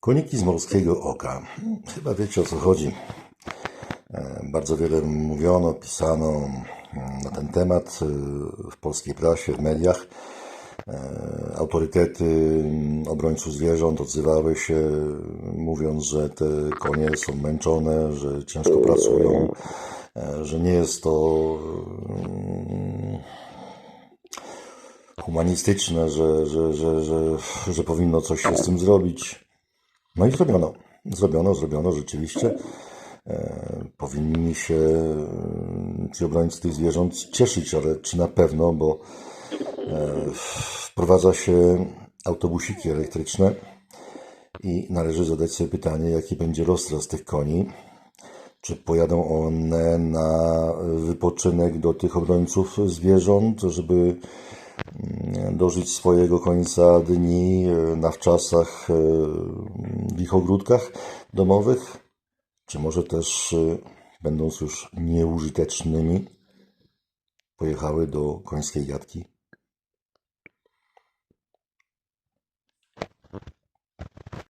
Koniki z morskiego oka. Chyba wiecie o co chodzi. E, Bardzo wiele mówiono, pisano mm, na ten temat e, w polskiej prasie, w mediach. E, Autorytety mm, obrońców zwierząt odzywały się, mówiąc, że te konie są męczone, że ciężko pracują, że nie jest to mm, humanistyczne, że, że, że, że powinno coś się z tym zrobić. No i zrobiono. Zrobiono, zrobiono rzeczywiście. E, powinni się e, ci obrońcy tych zwierząt cieszyć, ale czy na pewno, bo e, wprowadza się autobusiki elektryczne i należy zadać sobie pytanie, jaki będzie roztras tych koni. Czy pojadą one na wypoczynek do tych obrońców zwierząt, żeby dożyć swojego końca dni e, na wczasach e, w ich ogródkach domowych? Czy może też, e, będąc już nieużytecznymi, pojechały do końskiej jadki?